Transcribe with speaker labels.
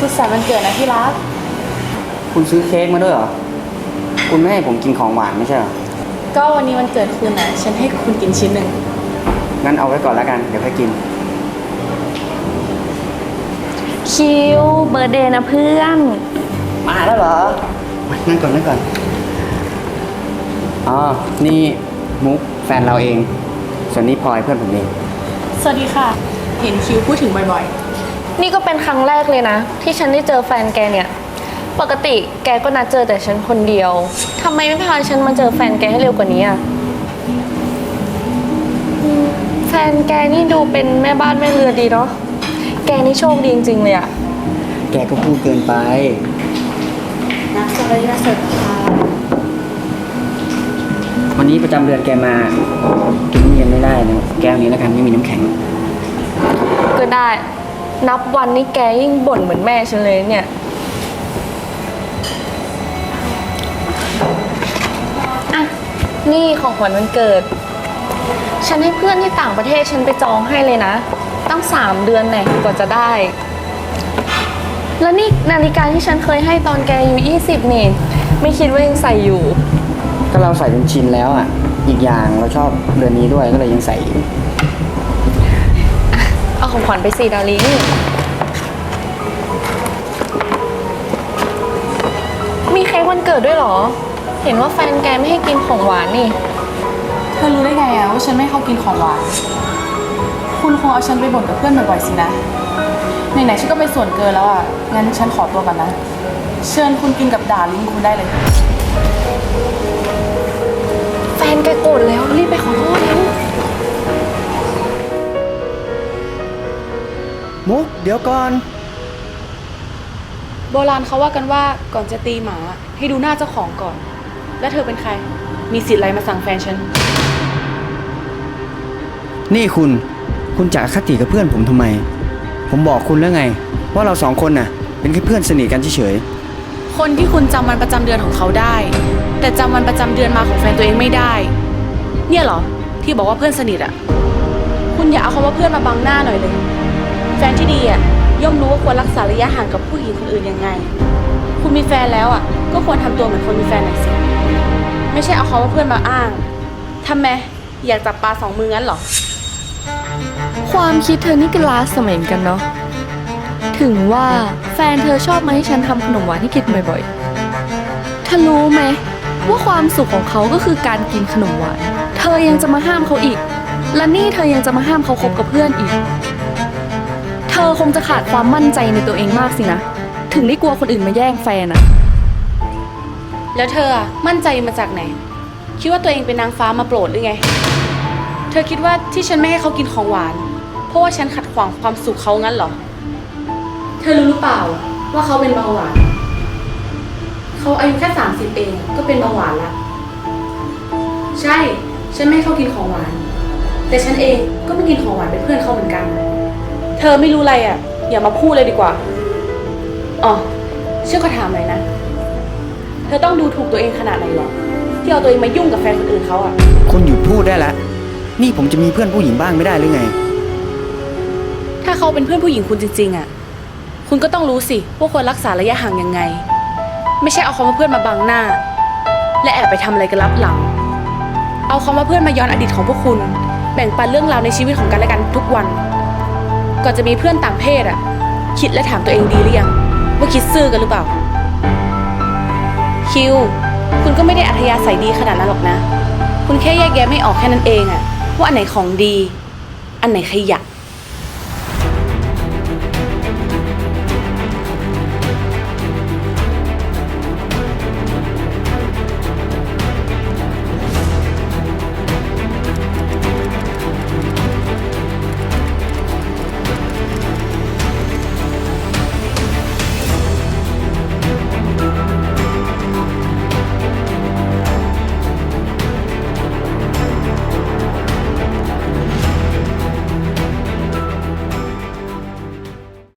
Speaker 1: สุดสันต์วันเกิดนะที่รัก
Speaker 2: คุณซื้อเค้กมาด้วยเหรอ คุณไม่ให้ผมกินของหวานไม่ใช่เหรอ
Speaker 1: ก็วันนี้วันเกิดคุณนะฉันให้คุณกินชิ้นหนึ่ง
Speaker 2: งั้นเอาไว้ก่อนแล้วกัน เดี๋ยวค่อยกิน
Speaker 3: คิวเบอร์เดย์นะเพื่อน
Speaker 2: มาแล้วเหรอมานั่งก่อนนั่งก่อน อ๋อ นี่มุกแฟนเราเอง ส่วนนี้พลอยเพื่อนผมเอง
Speaker 1: สวัสดีค่ะ เห็นคิวพูดถึงบ่อย
Speaker 3: นี่ก็เป็นครั้งแรกเลยนะ ที่ฉันได้เจอแฟนแกเนี่ย ปกติแกก็นัดเจอแต่ฉันคนเดียวทำไมไม่พาฉันมาเจอแฟนแกให้เร็วกว่านี้อะอืมแฟนแกนี่ดูเป็นแม่บ้านแม่เรือดีเนาะแกนี่โชคดีจริงๆเลยอะ
Speaker 2: แกก็พูดเกินไป
Speaker 1: ๆนะสวัสดีนะสวัสดีค่ะ
Speaker 2: วันนี้ประจำเดือนแกมากินเย็นไม่ได้นะแก้วนี้แล้วกันไม่มีน้ำแข็ง
Speaker 3: ก็ได้ นับวันนี่แกยิ่งบ่นเหมือนแม่ฉันเลยเนี่ย อะ นี่ของขวัญวันเกิด ฉันให้เพื่อนที่ต่างประเทศฉันไปจองให้เลยนะ ตั้งสามเดือนแน่กว่าจะได้ แล้วนี่นาฬิกาที่ฉันเคยให้ตอนแกอายู่20นี่ ไม่คิดว่ายังใส่อยู่
Speaker 2: ก็เราใส่จนชินแล้วอะ อีกอย่างเราชอบเดือนนี้ด้วยก็เลยยังใส่อยู่
Speaker 3: เอาของขวัญไปสิดาริงมีเค้กวันเกิดด้วยเหรอ เห็นว่าแฟนแกไม่ให้กินของหวานนี่
Speaker 1: เธอรู้ได้ไงอะว่าฉันไม่เข้ากินของหวาน คุณคงเอาฉันไปบ่นกับเพื่อนบ่อยๆสินะ ไหนๆฉันก็ไปส่วนเกินแล้วอะงั้นฉันขอตัวก่อนนะ เชิญคุณกินกับด่าลิงคุณได้เลย
Speaker 3: แฟนแกโกรธแล้วรีบไปขอโทษเร็ว
Speaker 2: มุก เดี๋ยวก่อน
Speaker 1: โบราณเขาว่ากันว่าก่อนจะตีหมาให้ดูหน้าเจ้าของก่อน แล้วเธอเป็นใคร มีสิทธิ์อะไรมาสั่งแฟนฉัน
Speaker 2: นี่คุณ คุณจะอคติกับเพื่อนผมทำไม ผมบอกคุณแล้วไง ว่าเราสองคนน่ะ เป็นแค่เพื่อนสนิทกันเฉย
Speaker 1: คนที่คุณจำวันประจำเดือนของเขาได้ แต่จำวันประจำเดือนมาของแฟนตัวเองไม่ได้ เนี่ยเหรอที่บอกว่าเพื่อนสนิทอะคุณอย่าเอาคำว่าเพื่อนมาบังหน้าหน่อยเลย แฟนที่ดีอะย่อมรู้ว่าควรรักษาระยะห่างกับผู้หญิงคนอื่นยังไง คุณมีแฟนแล้วอะ ก็ควรทำตัวเหมือนคนมีแฟนหน่อยสิ ไม่ใช่เอาคำว่าเพื่อนมาอ้างทำไมอยากจับปลาสองมืองั้นเหรอ
Speaker 3: ความคิดเธอนี่ก็ล้าสมัยเหมือนกันเนาะ ถึงว่าแฟนเธอชอบมาให้ฉันทำขนมหวานให้กินบ่อยๆเธอรู้ไหมว่าความสุขของเขาก็คือการกินขนมหวาน เธอยังจะมาห้ามเขาอีก และนี่เธอยังจะมาห้ามเขาคบกับเพื่อนอีก ธอคงจะขาดความมั่นใจในตัวเองมากสินะ ถึงได้กลัวคนอื่นมาแย่งแฟนอะ
Speaker 1: แล้วเธออะมั่นใจมาจากไหน คิดว่าตัวเองเป็นนางฟ้ามาโปรดหรือไง เธอคิดว่าที่ฉันไม่ให้เขากินของหวาน เพราะว่าฉันขัดขวางความสุขเขางั้นเหรอ เธอรู้หรือเปล่าว่าเขาเป็นเบาหวาน เขาอายุแค่สามสิบเองก็เป็นเบาหวานละ ใช่ ฉันไม่ให้เขากินของหวาน แต่ฉันเองก็ไม่กินของหวานเป็นเพื่อนเขาเหมือนกัน เธอไม่รู้อะไรอะ อย่ามาพูดเลยดีกว่า อ๋อเชื่อขอถามหน่อยนะ เธอต้องดูถูกตัวเองขนาดไหนหรอ ที่เอาตัวเองมายุ่งกับแฟนคนอื่นเขาอะ
Speaker 2: ๆคุณหยุดพูดได้แล้ว นี่ผมจะมีเพื่อนผู้หญิงบ้างไม่ได้หรือไง
Speaker 1: ถ้าเขาเป็นเพื่อนผู้หญิงคุณจริงๆอะคุณก็ต้องรู้สิว่าควรรักษาระยะห่างยังไง ไม่ใช่เอาคำว่าเพื่อนมาบังหน้า และแอบไปทำอะไรกันลับหลัง เอาคำว่าเพื่อนมาย้อนอดีตของพวกคุณ แบ่งปันเรื่องราวในชีวิตของกันและกันทุกวัน ก่อนจะมีเพื่อนต่างเพศอะคิดและถามตัวเองดีหรือยังว่าคิดซื่อกันหรือเปล่า คิว คุณก็ไม่ได้อัธยาศัยดีขนาดนั้นหรอกนะ คุณแค่แยกแยะไม่ออกแค่นั้นเองอะว่าอันไหนของดี อันไหนขยะ